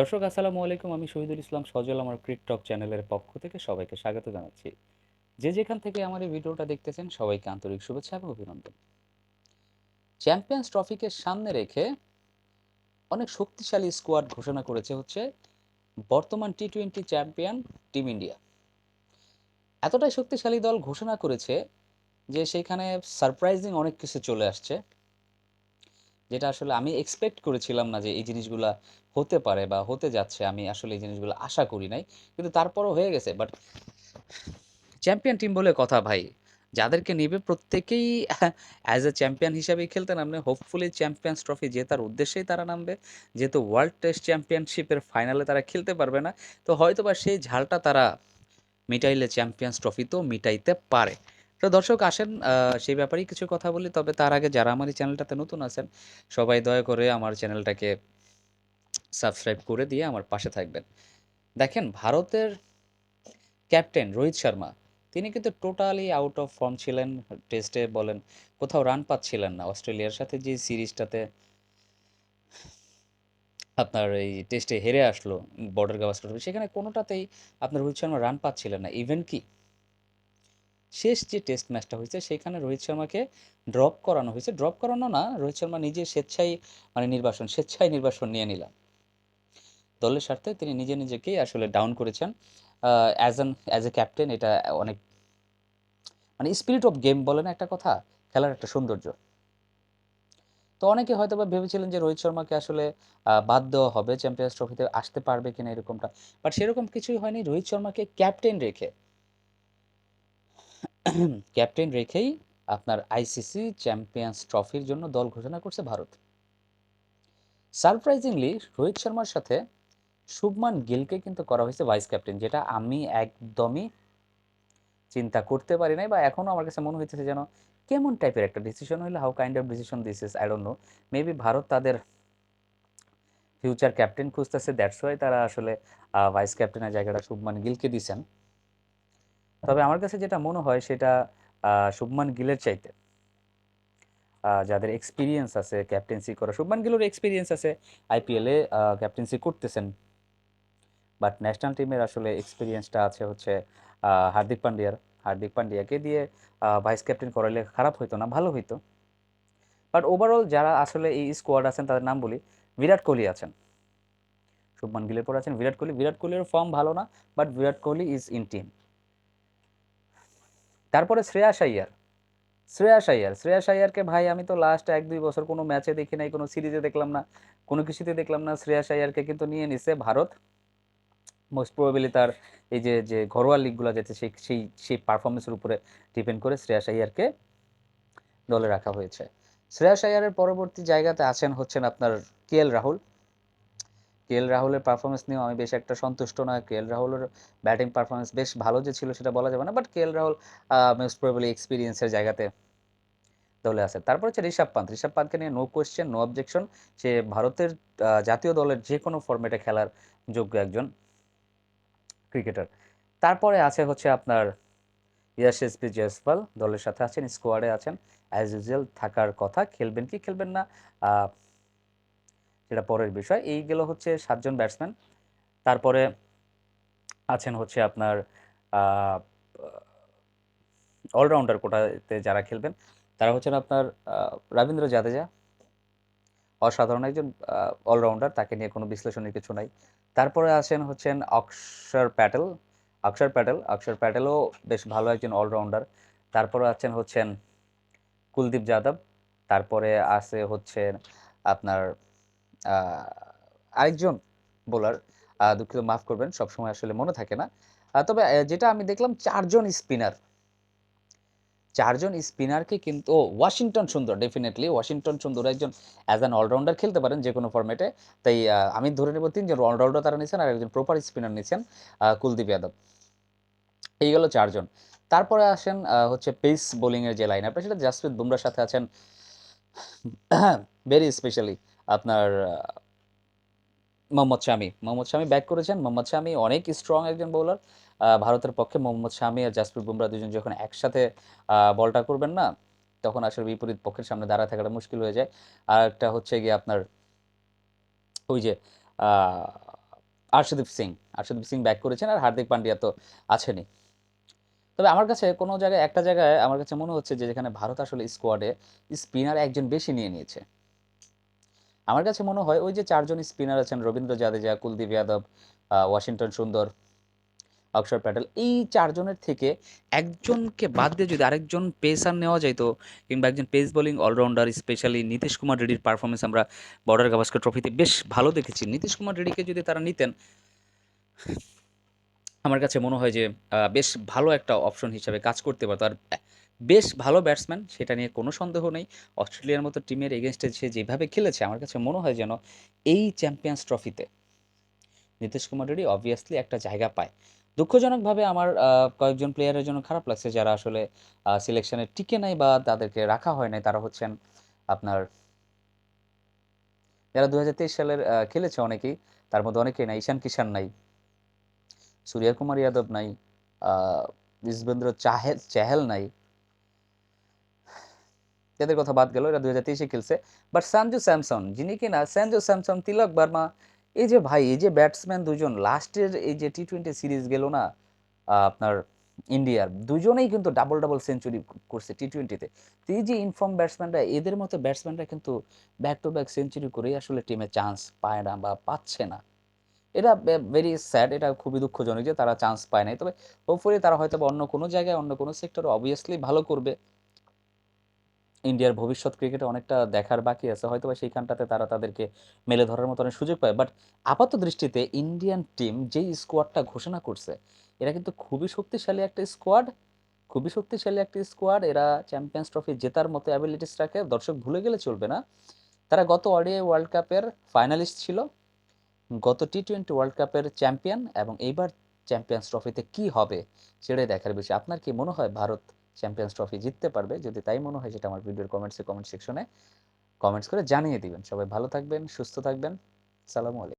দর্শক, আসসালামু আলাইকুম। আমি শহীদুল ইসলাম সজল, আমার ক্রিক টক চ্যানেলের পক্ষ থেকে সবাইকে স্বাগত জানাচ্ছি। যে যেখান থেকে আমার এই ভিডিওটা দেখতেছেন, সবাইকে আন্তরিক শুভেচ্ছা এবং অভিনন্দন। চ্যাম্পিয়ন্স ট্রফিকে সামনে রেখে অনেক শক্তিশালী স্কোয়াড ঘোষণা করেছে হচ্ছে বর্তমান T twenty champion team India. এতটাই শক্তিশালী দল ঘোষণা করেছে যে সেখানে সারপ্রাইজিং অনেক কিছু চলে আসছে। যেটা আসলে আমি এক্সপেক্ট করেছিলাম না যে এই জিনিসগুলা হতে পারে বা হতে যাচ্ছে, আমি আসলে এই জিনিসগুলো আশা করি নাই। কিন্তু তারপরও হয়ে গেছে। বাট চ্যাম্পিয়ন টিম বলে কথা ভাই, যাদেরকে নেবে প্রত্যেকেই অ্যাজ এ চ্যাম্পিয়ন হিসাবেই খেলতে নামবে। হোপফুলি চ্যাম্পিয়ন্স ট্রফি জেতার উদ্দেশ্যেই তারা নামবে। যেহেতু ওয়ার্ল্ড টেস্ট চ্যাম্পিয়নশিপের ফাইনালে তারা খেলতে পারবে না। তো হয়তো বা সেই ঝালটা তারা মিটাইলে চ্যাম্পিয়ন্স ট্রফি তো মিটাইতে পারে। তো দর্শক, আসেন সেই ব্যাপারেই কিছু কথা বলি। তবে তার আগে যারা আমার এই চ্যানেলটাতে নতুন আছেন, সবাই দয়া করে আমার চ্যানেলটাকে সাবস্ক্রাইব করে দিয়ে আমার পাশে থাকবেন। দেখেন, ভারতের ক্যাপ্টেন রোহিত শর্মা, তিনি কিন্তু টোটালি আউট অফ ফর্ম ছিলেন টেস্টে বলেন, কোথাও রান পাচ্ছিলেন না। অস্ট্রেলিয়ার সাথে যে সিরিজটাতে আপনার এই টেস্টে হেরে আসলো বর্ডার গাভাস্কর সেখানে কোনোটাতেই আপনার রোহিত শর্মা রান পাচ্ছিলেন না। ইভেন কি শেষ যে টেস্ট ম্যাচটা হয়েছে, সেখানে রোহিত শর্মাকে ড্রপ করানো হয়েছে। ড্রপ করানো না, রোহিত শর্মা নিজে স্বেচ্ছায় মানে নির্বাসন, স্বেচ্ছায় নির্বাসন নিয়ে নিলাম দলের স্বার্থে তিনি নিজে নিজেকেই আসলে ডাউন করেছেন। As an as a captain এটা অনেক মানে স্পিরিট অফ গেম বলে না একটা কথা? খেলার একটা সৌন্দর্য। তো অনেকে হয়তো বা ভেবেছিলেন যে রোহিত শর্মাকে আসলে বাদ দেওয়া হবে চ্যাম্পিয়ন্স ট্রফিতে আসতে পারবে কিনা এরকমটা। বাট সেরকম কিছুই হয়নি। রোহিত শর্মাকে ক্যাপ্টেন রেখে ক্যাপ্টেন রেখেই আপনার আইসিসি চ্যাম্পিয়ন্স ট্রফির জন্য দল ঘোষণা করছে ভারত। সারপ্রাইজিংলি রোহিত শর্মার সাথে শুভমান গিলকে কিন্তু করা হয়েছে ভাইস ক্যাপ্টেন, যেটা আমি একদমই চিন্তা করতে পারি নাই বা এখনও আমার কাছে মনে হইতেছে যেন কেমন টাইপের একটা ডিসিশন হইলে how kind of decision this is I know maybe Bharat তাদের ফিউচার ক্যাপ্টেন খুঁজতেছে দ্যাটস ওয়াই তারা আসলে ভাইস ক্যাপ্টেনের জায়গাটা শুভমান গিলকে দিছেন। তবে আমার কাছে যেটা মনে হয় সেটা শুভমান গিলের চাইতে। যাদের এক্সপিরিয়েন্স আছে ক্যাপ্টেন্সি করা, শুভমান গিলের এক্সপিরিয়েন্স আছে আইপিএলে ক্যাপ্টেন্সি করতেছেন। বাট ন্যাশনাল টিমের আসলে এক্সপিরিয়েন্সটা আছে হচ্ছে হার্দিক পান্ডিয়ার। হার্দিক পান্ডিয়াকে দিয়ে ভাইস ক্যাপ্টেন করাইলে খারাপ হইতো না, ভালো হইতো। বাট ওভারঅল যারা আসলে এই স্কোয়াড আছেন, তাদের নাম বলি, বিরাট কোহলি আছেন। শুভমান গিলের পর আছেন বিরাট কোহলি। বিরাট কোহলির ফর্ম ভালো না but Virat Kohli is in team তারপরে শ্রেয়াস আইয়ার শ্রেয়াস আইয়ার শ্রেয়াস আইয়ারকে ভাই আমি তো লাস্ট এক, দুই বছর কোনো ম্যাচে দেখি নাই, কোনো সিরিজে দেখলাম না, কোনো কিছুতে দেখলাম না। শ্রেয়াস আইয়ারকে কিন্তু নিয়ে নিছে ভারত। মোস্ট প্রবাবলি তার এই যে যে ঘরোয়া লিগগুলো যেতে সেই সেই সেই পারফরমেন্সের উপরে ডিপেন্ড করে শ্রেয়াস আইয়ারকে দলে রাখা হয়েছে। শ্রেয়াস আইয়ারের পরবর্তী জায়গাতে আছেন হচ্ছেন আপনার কে এল রাহুল। কে এল রাহুলের পারফরমেন্স নিয়েও আমি বেশ একটা সন্তুষ্ট নয়। কে এল রাহুলের ব্যাটিং পারফরমেন্স বেশ ভালো যে ছিল সেটা বলা যাবে না but K L Rahul most probably এক্সপিরিয়েন্সের জায়গাতে দলে আছে। তারপর হচ্ছে ঋষভ পান্ত ঋষভ পান্তকে নিয়ে নো কোয়েশ্চেন নো অবজেকশন সে ভারতের জাতীয় দলের যে কোনো ফরম্যাটে খেলার যোগ্য একজন ক্রিকেটার তারপরে আছে হচ্ছে আপনার ইয়াশস্পি জয়সওয়াল দলের সাথে আছেন স্কোয়াডে আছেন। অ্যাজ ইউজুয়াল থাকার কথা। খেলবেন কি? খেলবেন না। সেটা পরের বিষয়। এইগুলো হচ্ছে সাতজন ব্যাটসম্যান তারপরে আছেন হচ্ছে আপনার অলরাউন্ডার কোটাতে যারা খেলবেন, তারা হচ্ছেন আপনার রবীন্দ্র জাদেজা। অসাধারণ একজন অলরাউন্ডার তাকে নিয়ে কোনো বিশ্লেষণের কিছু নাই। তারপরে আছেন হচ্ছেন অক্ষর প্যাটেল। অক্ষর প্যাটেল, অক্ষর প্যাটেলও বেশ ভালো একজন অলরাউন্ডার তারপরে আছেন হচ্ছেন কুলদীপ যাদব। তারপরে আছে হচ্ছেন আপনার আরেকজন বোলার দুঃখিত মাফ করবেন সবসময় আসলে মনে থাকে না। তবে যেটা আমি দেখলাম চারজন স্পিনার চারজন স্পিনারকে কিন্তু ওয়াশিংটন সুন্দর ডেফিনেটলি ওয়াশিংটন সুন্দর একজন অ্যাজ অ্যান অলরাউন্ডার খেলতে পারেন যে কোনো ফরম্যাটে তাই আমি ধরে নেব তিনজন অলরাউন্ডার তারা নিচ্ছেন আর একজন প্রপার স্পিনার নিচ্ছেন আহ, কুলদীপ যাদব। এই গেল চারজন। তারপরে আসেন হচ্ছে পেস বোলিংয়ের যে লাইন আপটা সেটা জাসপ্রীত বুমরার সাথে আছেন ভেরি স্পেশালি আপনার মোহাম্মদ শামি। মোহাম্মদ শামি ব্যাক করেছেন। মোহাম্মদ শামি অনেক স্ট্রং একজন বোলার ভারতের পক্ষে মোহাম্মদ শামি আর জাসপ্রীত বুমরা দুজন যখন একসাথে বলটা করবেন না, তখন আসলে বিপরীত পক্ষের সামনে দাঁড়ায় থাকাটা মুশকিল হয়ে যায়। আর একটা হচ্ছে গিয়ে আপনার, ওই যে আর্শদীপ সিং। আর্শদীপ সিং ব্যাক করেছেন আর হার্দিক পান্ডিয়া তো আছেনই। তবে আমার কাছে কোনো জায়গায়, একটা জায়গায় আমার কাছে মনে হচ্ছে যে যেখানে ভারত আসলে স্কোয়াডে স্পিনার একজন বেশি নিয়ে নিয়েছে। আমার কাছে মনে হয় ওই যে চারজন স্পিনার আছেন, রবীন্দ্র জাদেজা, কুলদীপ যাদব ওয়াশিংটন সুন্দর, অক্ষর প্যাটেল, এই চারজনের থেকে একজনকে বাদ দিয়ে যদি আরেকজন পেসার নেওয়া যায় তো, কিংবা একজন pace bowling allrounder, specially Nitish Kumar রেড্ডির performance আমরা বর্ডার গাভাস্কর ট্রফিতে বেশ ভালো দেখেছি। নীতিশ কুমার রেড্ডিকে যদি তারা নিতেন, আমার কাছে মনে হয় যে বেশ ভালো একটা অপশন হিসাবে কাজ করতে পারতো। আর বেশ ভালো ব্যাটসম্যান সেটা নিয়ে কোনো সন্দেহ নেই। অস্ট্রেলিয়ার মতো টিমের এগেনস্টে সে যেভাবে খেলেছে, আমার কাছে মনে হয় যেন এই চ্যাম্পিয়ন্স ট্রফিতে নীতিশ কুমার অবভিয়াসলি একটা জায়গা পায়। দুঃখজনকভাবে আমার কয়েকজন প্লেয়ারের জন্য খারাপ লাগছে যারা আসলে সিলেকশনে টিকে নাই বা তাদেরকে রাখা হয় নাই। তারা হচ্ছেন আপনার যারা দু হাজার তেইশ সালের খেলেছে অনেকেই, তার মধ্যে অনেকেই নাই। ঈশান কিষান নাই সূর্য কুমার যাদব নাই যুজবেন্দ্র চাহেল চেহেল নাই এদের কথা বাদ গেল, এরা দু হাজার তেইশে খেলছে। বাট সঞ্জু স্যামসন যিনি কিনা সঞ্জু স্যামসন তিলক বার্মা, এই যে ভাই, এই যে ব্যাটসম্যান দুজন লাস্টের এই যে টি টোয়েন্টি সিরিজ গেল না আপনার ইন্ডিয়ার দুজনেই কিন্তু ডাবল ডাবল সেঞ্চুরি করছে টি টোয়েন্টিতে তো। এই যে ইনফর্ম ব্যাটসম্যানরা এদের মতো ব্যাটসম্যানরা কিন্তু ব্যাক টু ব্যাক সেঞ্চুরি করেই আসলে টিমে চান্স পায় না বা পাচ্ছে না। এটা ভেরি স্যাড এটা খুবই দুঃখজনক যে তারা চান্স পায় নাই। তবে হোপফুলি তারা হয়তো অন্য কোনো জায়গায়, অন্য কোনো সেক্টরে অবভিয়াসলি ভালো করবে। ইন্ডিয়ার ভবিষ্যৎ ক্রিকেটে অনেকটা দেখার বাকি আছে। হয়তো বা সেইখানটাতে তারা তাদেরকে মেলে ধরার মতো অনেক সুযোগ পায়। বাট আপাত দৃষ্টিতে ইন্ডিয়ান টিম যেই স্কোয়াডটা ঘোষণা করছে, এরা কিন্তু খুবই শক্তিশালী একটা স্কোয়াড। খুবই শক্তিশালী একটা স্কোয়াড। এরা চ্যাম্পিয়ন্স ট্রফি জেতার মতো অ্যাবিলিটিস রাখে। দর্শক ভুলে গেলে চলবে না। তারা গত ওডিআই ওয়ার্ল্ড কাপের ফাইনালিস্ট ছিল। গত টি টোয়েন্টি ওয়ার্ল্ড কাপের চ্যাম্পিয়ন এবং এইবার চ্যাম্পিয়ন্স ট্রফিতে কি হবে, সেটাই দেখার বিষয়। আপনার কি মনে হয় ভারত চ্যাম্পিয়ন্স ট্রফি জিততে পারবে। যদি তাই মনে হয়, সেটা আমার ভিডিওর কমেন্টসে কমেন্ট সেকশনে কমেন্টস করে জানিয়ে দিবেন। সবাই ভালো থাকবেন, সুস্থ থাকবেন। সালামু আলাইকুম।